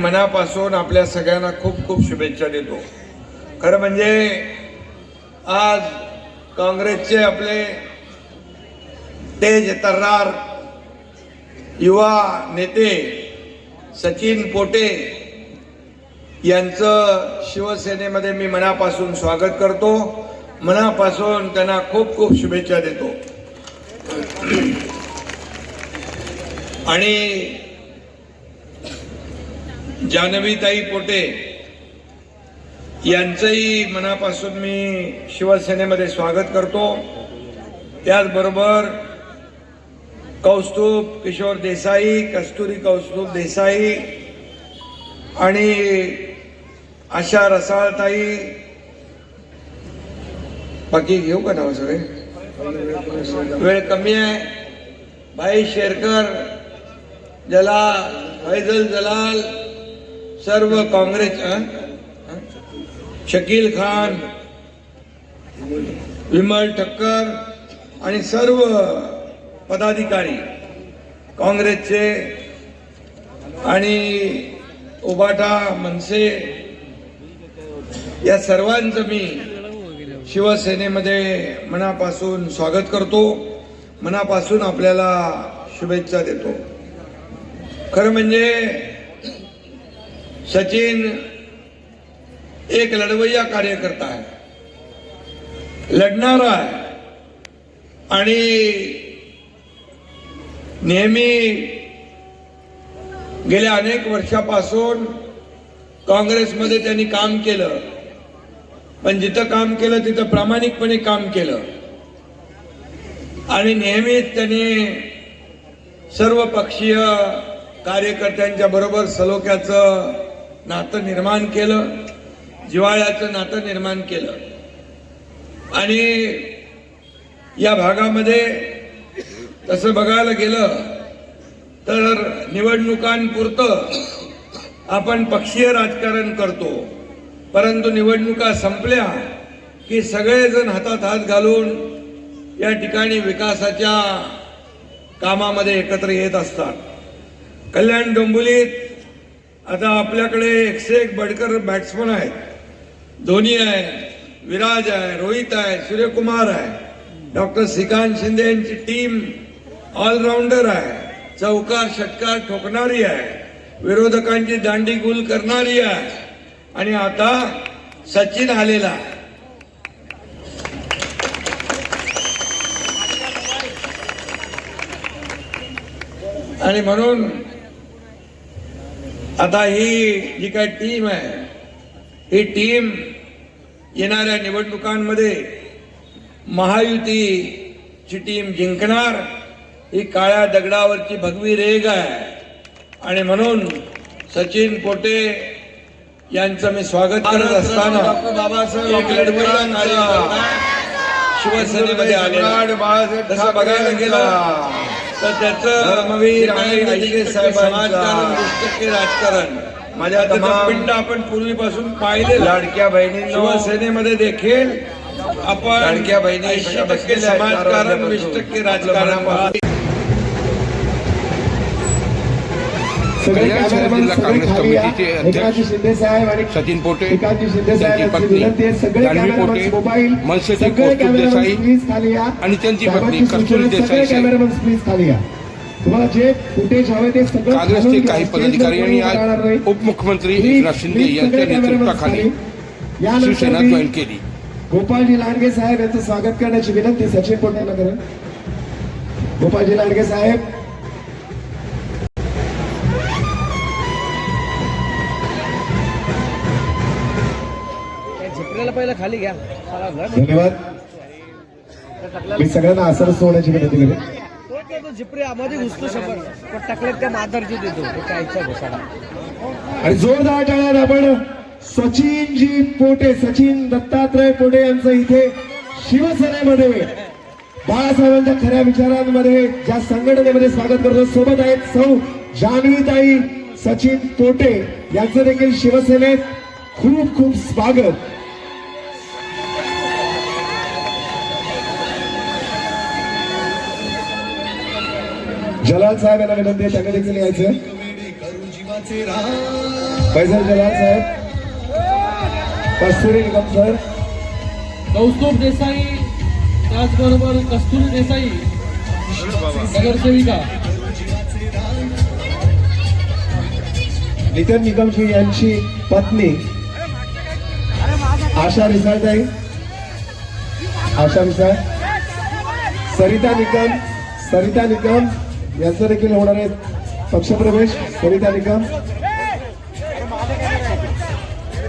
मनापासून आपल्या सगळ्यांना खूप खूप शुभेच्छा देतो. खरं म्हणजे आज काँग्रेसचे आपले तेज तर्रार युवा नेते सचिन पोटे यांचं शिवसेनेमध्ये मी मनापासून स्वागत करतो. मनापासून त्यांना खूप खूप शुभेच्छा देतो. आणि जानवीताई पोटे यांचंही मनापासून मी शिवसेनेमध्ये स्वागत करतो. त्याचबरोबर कौस्तुभ किशोर देसाई कस्तुरी कौस्तुभ देसाई आणि आशा रसाळताई. बाकी घेऊ का नाव सगळे? वेळ कमी आहे. भाई शेरकर जला फैजल जलाल सर्व काँग्रेस शकील खान विमल ठक्कर आणि सर्व पदाधिकारी काँग्रेसचे आणि उबाटा मनसे या सर्वांचं मी शिवसेनेमध्ये मनापासून स्वागत करतो. मनापासून आपल्याला शुभेच्छा देतो. खरं म्हणजे सचिन एक लढवय्या कार्यकर्ता आहे. लढणारा आहे. आणि नेहमी गेल्या अनेक वर्षापासून काँग्रेसमध्ये त्यांनी काम केलं. पण जिथं काम केलं तिथं प्रामाणिकपणे काम केलं. आणि नेहमीच त्यांनी सर्व पक्षीय कार्यकर्त्यांच्या बरोबर सलोख्याचं नातं निर्माण केलं जिवाळ्याचं नातं निर्माण केलं. आणि या भागामध्ये तसं बघायला गेलं तर निवडणुकांपुरतं आपण पक्षीय राजकारण करतो. परंतु निवडणुका संपल्या की सगळेजण हातात हात घालून या ठिकाणी विकासाच्या कामामध्ये एकत्र येत असतात. कल्याण डोंबुलीत आता आपल्याकडे एकशे एक बडकर बॅट्समन आहेत. धोनी आहे विराज आहे रोहित आहे सूर्यकुमार आहे. डॉक्टर श्रीकांत शिंदे यांची टीम ऑलराऊंडर आहे. चौकार षटकार ठोकणारी आहे. विरोधकांची दांडी गुल करणारी आहे. आणि आता सचिन आलेला आहे. आणि म्हणून आता ही जी काही टीम आहे ही टीम येणाऱ्या निवडणुकांमध्ये महायुतीची टीम जिंकणार ही काळ्या दगडावरची भगवी रेग आहे. आणि म्हणून सचिन पोटे यांचं मी स्वागत करत असताना शिवसेनेमध्ये आले तसं बघायला गेलं तर त्याचं धर्मवीर आणि समाजकारण राजकारण माझ्या पिंड आपण पूर्वीपासून पाहिलेलं लाडक्या बहिणींनो शिवसेनेमध्ये देखील आपण लाडक्या बहिणी समाजकारण वीस. टक्के राजकारण आपलं सगळे कल्याण शहर कॅमेरामॅन जिल्हा काँग्रेस. कमिटीचे अध्यक्ष सचिन पोटे त्यांची यांची पत्नी जान्हवी पोटे मनसेचे कौस्तुभ देसाई आणि त्यांची पत्नी कस्तुरी देसाई काँग्रेसचे. काही पदाधिकारी आणि. आज उपमुख्यमंत्री एकनाथ शिंदे यांच्या नेतृत्वाखाली शिवसेना जॉईन केली गोपाळजी लांडगे साहेब यांचं स्वागत करण्याची विनंती सचिन पोटांना करेन गोपाळजी लांडगे साहेब झिपऱ्याला पहिलं खाली घ्या. धन्यवाद. मी सगळ्यांना आसन सोडण्याची विनंती करेन. तो तो- तो झिपरे आमध्ये घुसतो शंभर. पण टाकल्यात त्या माधरची देतो. तो कायचा घुसाडा आणि जोरदार टाळ्यात आपण सचिनजी पोटे सचिन दत्तात्रय पोटे यांचं इथे शिवसेनेमध्ये बाळासाहेबांच्या खऱ्या विचारांमध्ये ज्या संघटनेमध्ये स्वागत करतो सोबत आहेत सौ जान्हवीताई सचिन पोटे यांचं देखील शिवसेनेत खूप खूप स्वागत. जलाल साहेब यांना विनंती आहे त्यांना देखील यायचं फैजल जलाल साहेब. कस्तुरी निकम सर. कौस्तुभ देसाई त्याचबरोबर कस्तुरी देसाई नगरसेविका. नितीन निकमशी यांची पत्नी आशा रिसाळताई आशा रिसाळ. सरिता निकम सरिता निकम यांचं देखील होणार आहे पक्षप्रवेश. सरिता निकम.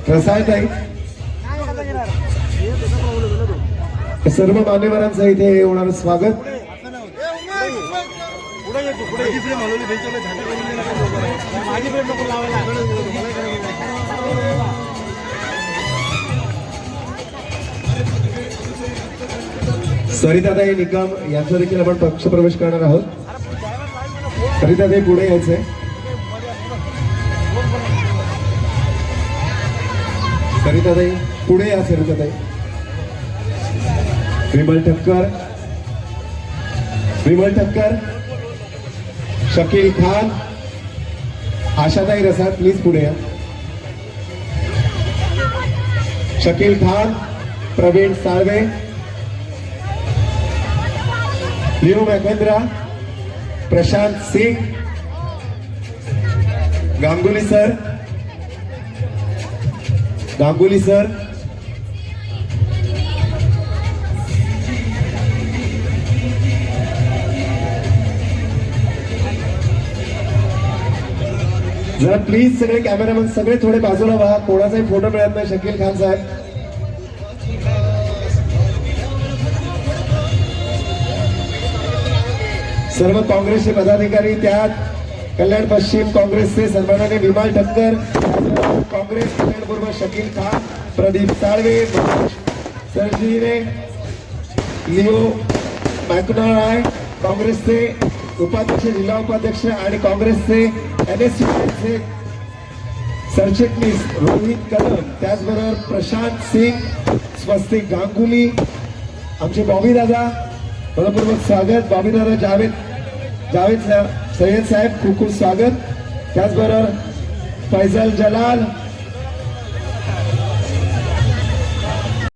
रसाळताई सर्व मान्यवरांचं इथे होणार स्वागत. सरिताताई निकम यांचा देखील आपण पक्षप्रवेश करणार आहोत. सरिताताई पुढे यायचंय. सरिताताई पुढे या सरिताताई विमल ठक्कर. विमल ठक्कर. शकील खान. आशाताई रसाळ प्लीज पुढे या. Shakeel Khan Pravin Salve. Leo मॅकेंद्रा Prashant Singh Ganguly sir Ganguly sir जरा प्लीज सगळे कॅमेरामॅन सगळे थोडे बाजूला व्हा. कोणाचाही फोटो मिळत नाही. शकील खान साहेब. सर्व काँग्रेसचे पदाधिकारी त्यात. कल्याण पश्चिम काँग्रेसचे सन्माननीय विमाल ठक्कर. काँग्रेस कल्याण पूर्व शकील खान प्रदीप साळवे मनोज सरजीरे लिओ राय काँग्रेसचे उपाध्यक्ष जिल्हा उपाध्यक्ष आणि काँग्रेसचे एन एस चे सरचिटणीस रोहित कदम. त्याचबरोबर प्रशांत सिंग स्वस्तिक गांगुली आमचे बॉबी दादा मनपूर्वक स्वागत. बॉबी दादा जावेद जावेद सा- सय्यद साहेब खूप खूप स्वागत. त्याचबरोबर फैजल जलाल